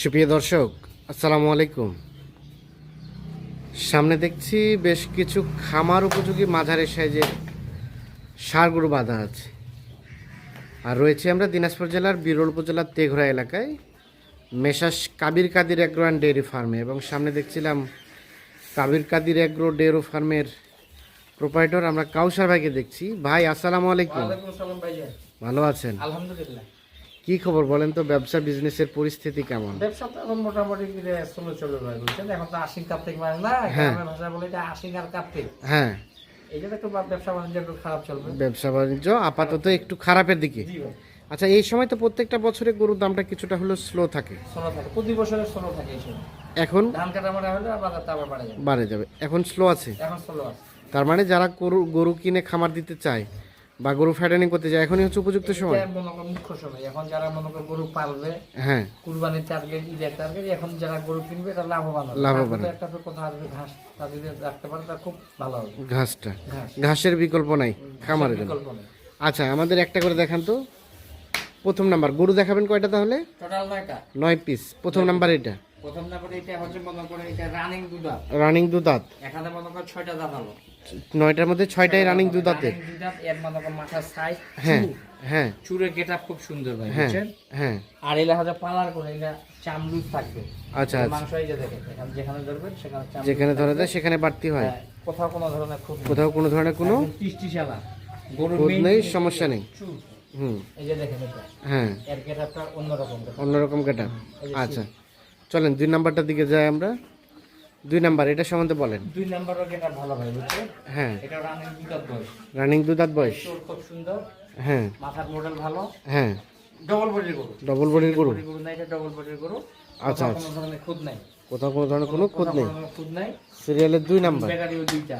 সুপ্রিয় দর্শক আসসালামু আলাইকুম। সামনে দেখছি বেশ কিছু খামার উপযোগী মাঝারি সাইজের সারগুলো বাঁধা আছে। আর রয়েছে আমরা দিনাজপুর জেলার বিরল উপজেলার তেঘরা এলাকায় messrs Kabir Kadir agro and dairy ফার্মে এবং সামনে দেখছিলাম কাবির কাদির অ্যাগ্রো ডেয়ারি ফার্মের প্রোপাইটর আমরা কাউসার ভাইকে দেখছি। ভাই আসসালামু আলাইকুম। ভালো আছেন? আলহামদুলিল্লাহ। কি খবর বলেন তো ব্যবসা বিজনেসের পরিস্থিতি কেমন? ব্যবসা তো এখন মোটামুটি চলে চলে ভাই বুঝছেন? এখন তো আশিন কার্তিক মাস না হ্যাঁ। গ্রামের ভাষা বলে এটা আশিন আর কার্তিক। হ্যাঁ। এই জন্য একটু ব্যবসা বাণিজ্য একটু খারাপ চলবে। ব্যবসা বাণিজ্য আপাতত একটু খারাপের দিকে। আচ্ছা এই সময় তো প্রত্যেকটা বছরে গরুর দামটা কিছুটা হলেও স্লো থাকে। সোনো থাকে। প্রতি বছরের স্লো থাকে এই সময়। এখন? ধান কাটা মারা হলে আবার আবার বাড়ে যাবে। বাড়ে যাবে। এখন স্লো আছে? এখন সোলো আছে। তার মানে যারা গরু গরু কিনে খামার দিতে চায় বা গরু ফ্যাটানিং করতে যায় এখনই হচ্ছে উপযুক্ত সময়। মনে কর মুখ্য সময়। এখন যারা মনে কর গরু পালবে হ্যাঁ। কুরবানির টার্গেট ঈদের টার্গেট এখন যারা গরু কিনবে এটা লাভবান হবে। লাভবান একটা তো কোথাও আসবে ঘাস তা যদি রাখতে পারে তা খুব ভালো হবে। ঘাসটা। ঘাসের বিকল্প নাই খামারের জন্য। বিকল্প আচ্ছা আমাদের একটা করে দেখান তো। প্রথম নাম্বার গরু দেখাবেন কয়টা তাহলে? টোটাল নয়টা। নয় পিস প্রথম নাম্বার এটা প্রথম নাম্বার এটা হচ্ছে মনে করে এটা রানিং দুধা রানিং দুধাত এখানে মনে করো ছয়টা দাঁত হলো নয়টার মধ্যে ছয়টাই রানিং দুধ এর মনে সাইজ হ্যাঁ হ্যাঁ। চুরের গেট খুব সুন্দর ভাই হ্যাঁ বুঝছেন? হ্যাঁ। আর এলা হচ্ছে পালার করে চামলুজ থাকবে। আচ্ছা আচ্ছা। মাংস এই যে দেখেন যেখানে ধরবেন সেখানে যেখানে ধরা যায় সেখানে বাড়তি হয়। হ্যাঁ, কোথাও কোনো ধরনের খুব কোথাও কোনো ধরনের কোনো শালা। গরুর নেই সমস্যা নেই। হুম। এই যে দেখেন এটা। হ্যাঁ। এর গেটআপটা অন্যরকম। অন্যরকম কেটা আচ্ছা। চলেন দুই নাম্বারটার দিকে যাই আমরা। দুই নাম্বার এটা সম্বন্ধে বলেন। দুই নাম্বারও গেটআপ ভালো ভাই বুঝছেন? হ্যাঁ। এটা রানিং দুধাত বয়স। রানিং দুধাত বয়স। খুব সুন্দর। হ্যাঁ। মাথার মডেল ভালো। হ্যাঁ। ডবল বডির গরু। ডবল বডির গরু? নাই এটা ডবল বডির গরু। আচ্ছা, কোথাও কোনো ধরনের খুদ নাই। কোথাও কোনো ধরনের কোনো খুঁত নেই? খুদ নাই। সিরিয়ালের দুই নাম্বার? ব্যাটারিও দুইটা।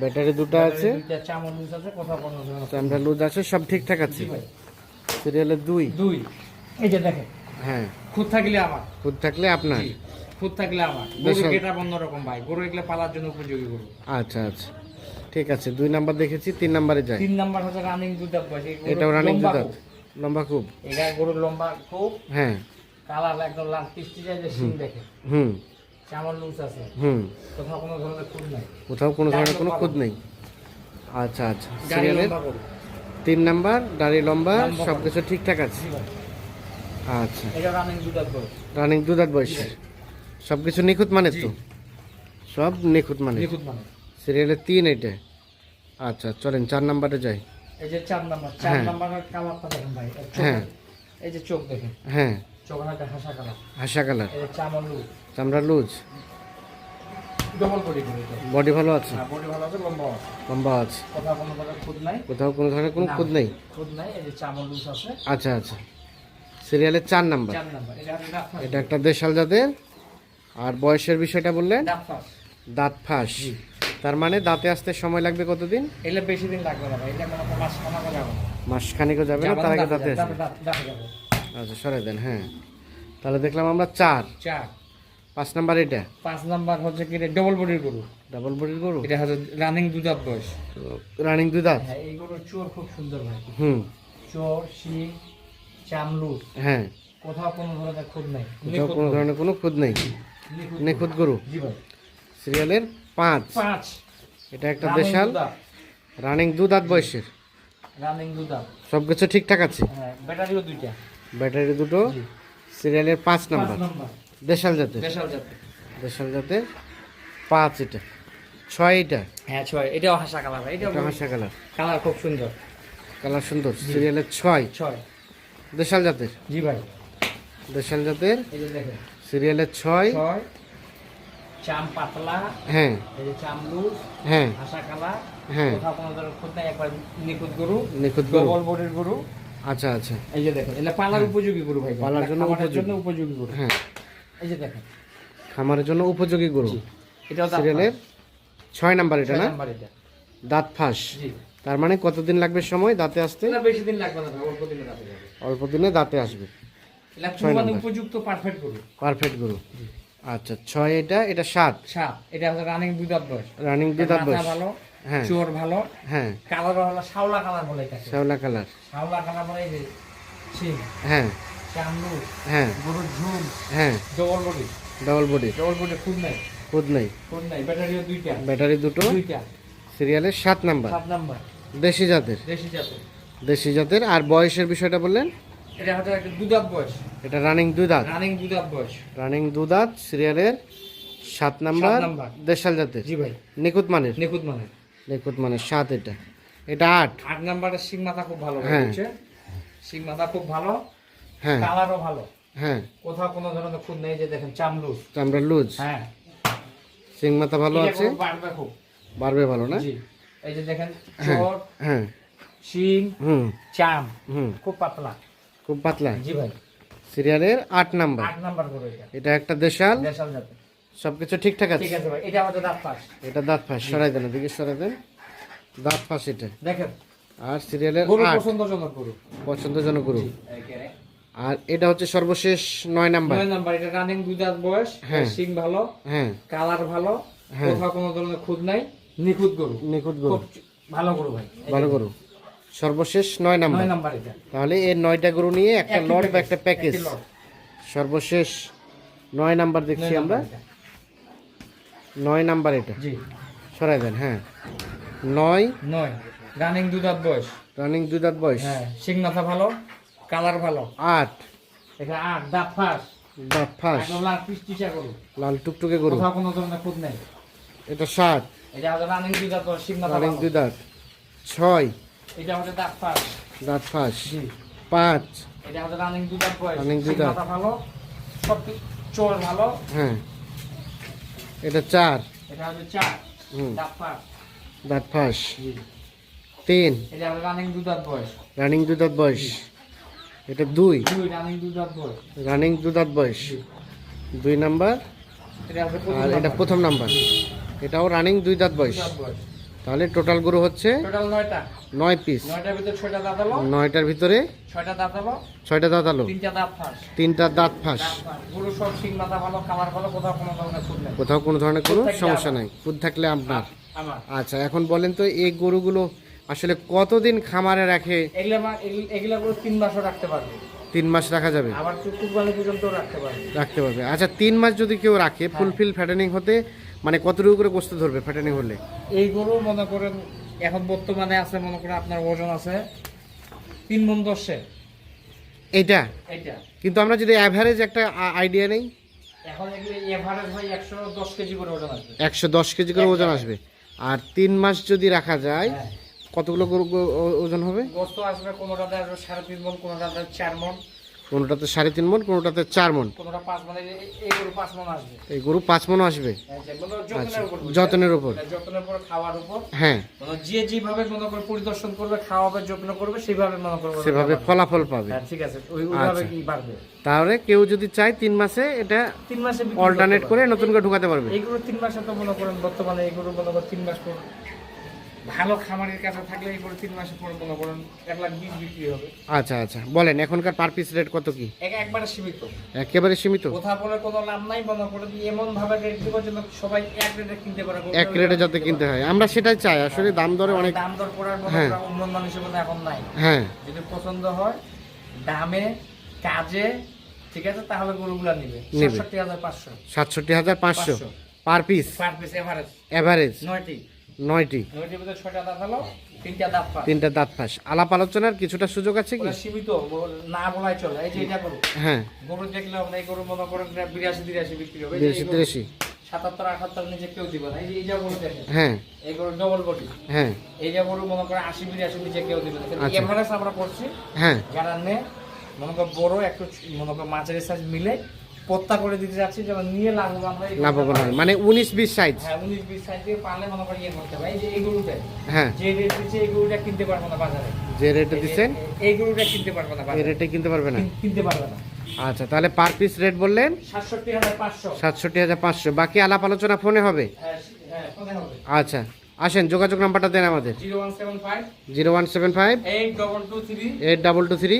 ব্যাটারি দুটো আছে? চামচ লুজ আছে কোথাও কোনো ধরনের ক্যামেরা লুজ আছে সব ঠিকঠাক আছে? সিরিয়ালের দুই? দুই। এই যে দেখেন। হ্যাঁ। খুদ থাকলে আমার। খুদ থাকলে আপনার? খুদ থাকলে আমার। অন্যরকম ভাই। গরু এগুলো পালার জন্য উপযোগী গরু। আচ্ছা আচ্ছা। ঠিক আছে দুই নাম্বার দেখেছি তিন নাম্বারে যাই। তিন নাম্বার হচ্ছে রানিং দুধ বয়স এটাও রানিং দুধাত লম্বা খুব। এটা গরুর লম্বা খুব। হ্যাঁ। কালার একদম লাল কৃষ্টি যায় যে সিং দেখে। হুম। চামল লুজ আছে। হুম। কোথাও কোনো ধরনের খুদ নাই। কোথাও কোনো ধরনের কোনো খুঁত নেই। আচ্ছা আচ্ছা। সিরিয়ালের তিন নাম্বার দাড়ি লম্বা সব কিছু ঠিকঠাক আছে। আচ্ছা। রানিং দুধ রানিং দুধাত বয়সের সব কিছু নিখুঁত মানে তো? সব নিখুঁত মানে? নিখুঁত মানে। সিরিয়ালের তিন এটা আচ্ছা চলেন চার নাম্বারে যাই। এই যে চার নাম্বার চার হ্যাঁ। নাম্বারের কালারটা দেখেন ভাই হ্যাঁ। এই যে চোখ দেখেন। হ্যাঁ। চোখ একটা হাসা কালার। হাসা কালার। এই যে লুজ। চামড়া লুজ? বডি ভালো আছে? হ্যাঁ বডি ভালো আছে লম্বা আছে। লম্বা আছে। কোথাও কোনো ধরনের খুদ নাই? কোথাও কোনো ধরনের কোনো খুঁত নেই? খুদ নাই এই যে চামল লুজ আছে। আচ্ছা আচ্ছা। সিরিয়ালের চার নাম্বার। চার নাম্বার। এটা এটা একটা দেশাল জাতের আর বয়সের বিষয়টা বললেন? দাঁত ফাঁস। তার মানে দাঁতে আসতে সময় লাগবে কতদিন? এগুলো বেশি দিন লাগবে না ভাই এটা মাসখানেকও যাবে না। তার আগে দাঁতে আসবে। আচ্ছা সরে দেন হ্যাঁ। তাহলে দেখলাম আমরা চার। চার। পাঁচ নাম্বার এটা? পাঁচ নাম্বার হচ্ছে কি ডবল বডির গরু। ডাবল বডির গরু? এটা হচ্ছে রানিং দুধাত বয়স। রানিং দুই দাঁত? হ্যাঁ এই গরুর চোর খুব সুন্দর ভাই। হুম। চোর শিং চামলু। হ্যাঁ। কোথাও কোনো ধরনের খুদ নাই। কোথাও কোনো ধরনের কোনো খুদ নেই। নিখুঁত। গরু। সিরিয়ালের পাঁচ। পাঁচ। এটা একটা দেশাল। রানিং দু দাঁত বয়সের। রানিং দুধাত। সব কিছু ঠিকঠাক আছে? হ্যাঁ ব্যাটারিও দুইটা। ব্যাটারি দুটো। সিরিয়ালের পাঁচ নাম্বার। দেশাল জাতের। দেশাল জাতে দেশাল জাতের পাঁচ এটা। ছয় এটা। হ্যাঁ ছয়। এটাও হাসা কালার। এটাও এটা হাসা কালার। কালার খুব সুন্দর। কালার সুন্দর। সিরিয়ালের ছয়। ছয়। দেশাল জাতের। জি ভাই। দেশাল জাতের এই দেখেন। সিরিয়ালের ছয়। ছয়। চাম পাতলা হ্যাঁ। এই যে হ্যাঁ। হ্যাঁ। কোথাও কোনো ধরনের একবার নিখুঁত গরু নিখুঁত গরু। ডবল বডির গরু। আচ্ছা আচ্ছা। এই যে দেখেন এটা পালার উপযোগী গরু ভাই। পালার জন্য খামারের জন্য উপযোগী গরু। হ্যাঁ। এই যে দেখেন। খামারের জন্য উপযোগী গরু। জি। এটাও সিরিয়ালের ছয় নাম্বার এটা না? নাম্বার এটা। দাঁত ফাঁস। তার মানে কতদিন লাগবে সময় দাঁতে আসতে? এটা বেশি দিন লাগবে না অল্প দিনে দাঁতে আসবে। এটা ছয় কুরবানি নাম্বার। উপযুক্ত পারফেক্ট গরু পারফেক্ট গরু আচ্ছা ছয় এটা এটা সাত। সাত এটা হচ্ছে রানিং দুই দাঁত বয়স রানিং দুই দাঁত বয়স ভালো হ্যাঁ। চোর ভালো হ্যাঁ। কালার হলো শাওলা কালার বলে এটাকে। শ্যাওলা কালার শাওলা কালার বলে এই যে সিং হ্যাঁ। চামড়ু হ্যাঁ। গরুর হ্যাঁ। Double body double body double body খুদ নাই। খুদ নেই। খুদ নাই ব্যাটারিও দুইটা। ব্যাটারি দুটো। দুইটা। সিরিয়ালের সাত নাম্বার সাত নাম্বার দেশি জাতের। দেশি জাতের। দেশি জাতের। আর বয়সের বিষয়টা বললেন? এটা হচ্ছে একটা দুধাত বয়স। এটা রানিং দুই দাঁত রানিং দুধাত বয়স। রানিং দু দাঁত সিরিয়ালের সাত নাম্বার নাম্বার। দেশাল জাতের। জি ভাই। নিখুঁত মানের। নিখুঁত মানে নিখুঁত মানের সাত এটা। এটা আট। আট নাম্বারের শিং মাথা খুব ভালো হ্যাঁ। শিং মাথা খুব ভালো। হ্যাঁ। কালারও ভালো। হ্যাঁ। কোথাও কোনো ধরনের খুদ নেই যে দেখেন চামলুস চামড়া লুজ। হ্যাঁ। সিং মাথা ভালো আছে? বাড়বে খুব। বাড়বে ভালো না? জি। এই যে দেখেন হ্যাঁ। হ্যাঁ। শিং হুম। চাম। হুম। খুব পাতলা। খুব পাতলা। জি ভাই। সিরিয়ালের আট নাম্বার। আট নাম্বার করে এটা। এটা একটা দেশাল। দেশাল জাতে সবকিছু ঠিকঠাক আছে? ঠিক আছে ভাই এটা আমাদের দাঁত পাস এটা দাঁত ফাঁস সরাই দেন এদিকে সরাই দেন। দাঁত ফাঁস এটা। দেখেন। আর সিরিয়ালের পছন্দজনক গরু। পছন্দজনক গরু। আর এটা হচ্ছে সর্বশেষ নয় নাম্বার। নয় নাম্বার এটা রানিং দুই দাঁত বয়স হ্যাঁ। শিং ভালো হ্যাঁ। কালার ভালো হ্যাঁ। কোথাও কোনো ধরনের খুদ নাই নিখুঁত গরু। নিখুঁত গরু। খুব ভালো গরু ভাই। ভালো গরু। সর্বশেষ নয় নাম্বার। নয় নাম্বার এটা। তাহলে এই নয়টা গরু নিয়ে একটা লট বা একটা প্যাকেজ সর্বশেষ নয় নাম্বার দেখছি আমরা। নয় নাম্বার এটা। জি। সরাই দেন হ্যাঁ। নয়। নয়। রানিং দুই দাঁত বয়স। রানিং দুই দাঁত বয়স। হ্যাঁ শিং মাথা ভালো কালার ভালো। আট। এটা আট দাঁত ফাঁস। দাঁত ফাঁস। লাল পিস্টিচা গরু। লাল টুকটুকে গরু। কোথাও কোনো ধরনের খুদ নেই। এটা সাত। এটা রানিং দুই দাঁত শিং মাথা রানিং দুই দাঁত ছয়। এটা আমাদের দাঁত ফাঁস। দাঁত ফাঁস। পাঁচ। এটা আমাদের রানিং দুই দাঁত বয়স। Running দুই দাঁত। ভালো সব চোর ভালো। হ্যাঁ। এটা চার। এটা হচ্ছে চার। দাঁত ফাঁস। দাঁত ফাঁস। তিন। এটা আমাদের রানিং দুই দাঁত বয়স। রানিং দুই দাঁত বয়স এটা দুই। রানিং দুই দাঁত বয়স। রানিং দুই দাঁত বয়স দুই নাম্বার। আর এটা। প্রথম নাম্বার। এটাও রানিং দুই দাঁত বয়স। তাহলে টোটাল গরু হচ্ছে টোটাল নয়টা। নয় পিস নয়টার ভিতরে ছয়টা দাঁত হলো। নয়টার ভিতরে ছয়টা দাঁত হলো। ছয়টা দাঁত আলো তিনটা দাঁত ফাঁস। তিনটা দাঁত ফাঁস। গরু সব শিং মাথা ভালো কালার ভালো কোথাও কোনো ধরনের খুদ নেই। কোথাও কোনো ধরনের কোনো সমস্যা নাই। খুদ থাকলে আপনার। আমার। আচ্ছা এখন বলেন তো এই গরুগুলো আসলে কতদিন খামারে রাখে? এগুলা এগুলা গরু তিন মাসও রাখতে পারবে। তিন মাস রাখা যাবে? আবার পর্যন্ত রাখতে পারবে। রাখতে পারবে। আচ্ছা তিন মাস যদি কেউ রাখে ফুলফিল ফ্যাটেনিং হতে মানে কতটুকু করে গোস্ত ধরবে ফ্যাটেনিং হলে? এই গরু মনে করেন এখন বর্তমানে আছে মনে করেন আপনার ওজন আছে তিন মন দশে। এইটা? এইটা। কিন্তু আমরা যদি অ্যাভারেজ একটা আইডিয়া নেই? এখন এভারেজ ভাই একশো দশ কেজি করে ওজন আসবে। একশো দশ কেজি করে ওজন আসবে। আর তিন মাস যদি রাখা যায় হ্যাঁ। কতগুলো ওজন হবে? গোস্ত আসবে কোনোটাতে আসবে সাড়ে তিন মন কোনোটাতে চার মন কোনোটাতে সাড়ে তিন মন কোনোটাতে চার মন। এই- গরু পাঁচ মন আসবে। এই গরু পাঁচ আসবে? এই যে, মানে আচ্ছা যত্নের উপর। উপর হ্যাঁ। মানে যে যেভাবে মনে করে পরিদর্শন করবে খাওয়াবে যত্ন করবে সেভাবে মনে করবে সেভাবে ফলাফল পাবে। হ্যাঁ ঠিক আছে আচ্ছা। তাহলে কেউ যদি চায় তিন মাসে এটা তিন মাসে অল্টারনেট করে নতুন করে ঢুকাতে পারবে। এইগুলো তিন মাসে তো মনে করেন বর্তমানে এইগুলো মনে করেন তিন মাস পর ভালো খামারের কাছে থাকলে এই পরে তিন মাসে পর মনে করেন এক লাখ বিশ বিক্রি হবে। আচ্ছা আচ্ছা। বলেন এখনকার পার পিস রেট কত কি? এক একবারে সীমিত। একেবারে সীমিত? কোথাও বলে কোনো লাভ নাই মনে করেন এমন ভাবে রেট দিব যেন সবাই এক রেটে কিনতে পারে এক রেটে যাতে কিনতে হয়। আমরা সেটাই চাই। আসলে দাম দরে অনেক দাম দর করার। করেন উন্নত মানুষের মধ্যে এখন নাই। হ্যাঁ। যদি পছন্দ হয় দামে কাজে ঠিক আছে তাহলে গরুগুলা নিবে। সাতষট্টি হাজার পাঁচশো। সাতষট্টি হাজার পাঁচশো। Per piece per piece average average নয়টি। নয়টি। তিনটা দাঁত ফাঁস। আলাপ আলোচনার কিছুটা সুযোগ আছে কি? সীমিত না বলাই চলে এই যে এটা গরু। হ্যাঁ। গরু দেখলে আমরা এই গরু মনে করেন বিরাশি তিরাশি বিক্রি হবে বিরাশি তিরাশি। সাতাত্তর আটাত্তর নিচে কেউ দিবে না। এই যে এই যে গরু দেখেন হ্যাঁ। এই গরু ডবল বডি হ্যাঁ। এই যে গরু মনে করেন আশি বিরাশি নিচে কেউ দিবে না। কিন্তু আচ্ছা। এভারেজ আমরা করছি হ্যাঁ। যারা নে মনে কর বড় একটু মনে কর মাছের সাইজ মিলে পত্তা করে দিতে নিয়ে লাভবান হয় লাভবান হয় মানে উনিশ বিশ সাইজ হ্যাঁ উনিশ বিশ সাইজ দিয়ে পারলে মনে করেন ইয়ে করতে এই যে এই গরুটা হ্যাঁ। যে রেট দিচ্ছে এই গরুটা কিনতে পারব না বাজারে। যে রেটে দিচ্ছেন? এই গরুটা কিনতে পারব না এই রেটে কিনতে পারবে না? কিনতে পারবে না। আচ্ছা তাহলে পার পিস রেট বললেন? সাতষট্টি হাজার পাঁচশো। সাতষট্টি হাজার পাঁচশো। বাকি আলাপ আলোচনা ফোনে হবে? হ্যাঁ হ্যাঁ ফোনে হবে। আচ্ছা। আসেন যোগাযোগ নাম্বারটা দেন আমাদের। Zero one seven five zero one seven five eight double two three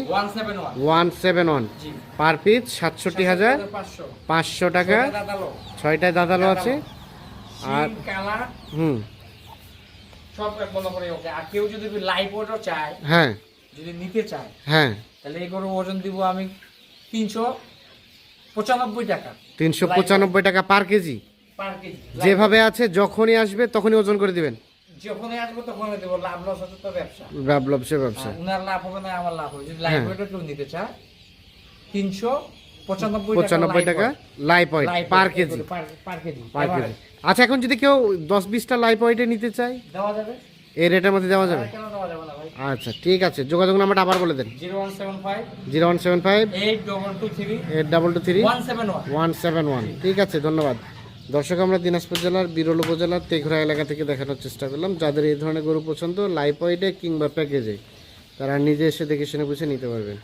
one seven one per piece সাতষট্টি হাজার পাঁচশো। টাকা। ছয়টায় দাদালো আছে। আর- হুম। সব মনে করে ওকে। আর কেউ যদি লাইভ চায় হ্যাঁ। যদি নিতে চায় হ্যাঁ। তাহলে এই গরু ওজন দিব আমি তিনশো পঁচানব্বই টাকা। তিনশো পঁচানব্বই টাকা পার কেজি। যেভাবে আছে যখনই আসবে তখনই ওজন করে দিবেন? যখনই আসব তখন দেবো। লাভ লস হচ্ছে তো ব্যবসা। লাভ লবসে ব্যবসা। উনার লাভ হবে না আমার লাভ হবে। যদি লাইভ ওয়েটও কেউ নিতে চায় তিনশো পঁচানব্বই টাকা per KG. Per KG. Per KG. আচ্ছা এখন যদি কেউ দশ বিশটা নিতে চায় দেওয়া যাবে? এই রেটের মধ্যে দেওয়া যাবে? ভাই? আচ্ছা ঠিক আছে। যোগাযোগ নাম্বারটা আবার বলে দেন। Zero one seven five zero one seven five eight double two three eight double two three one seven one. ঠিক আছে ধন্যবাদ। দর্শক, আমরা দিনাজপুর জেলার, বিরল উপজেলার তেঘরা এলাকা থেকে দেখানোর চেষ্টা করলাম। যাদের এই ধরনের গরু পছন্দ লাইফ ওয়েটে কিংবা প্যাকেজে তারা নিজে এসে দেখে শুনে বুঝে নিতে পারবেন।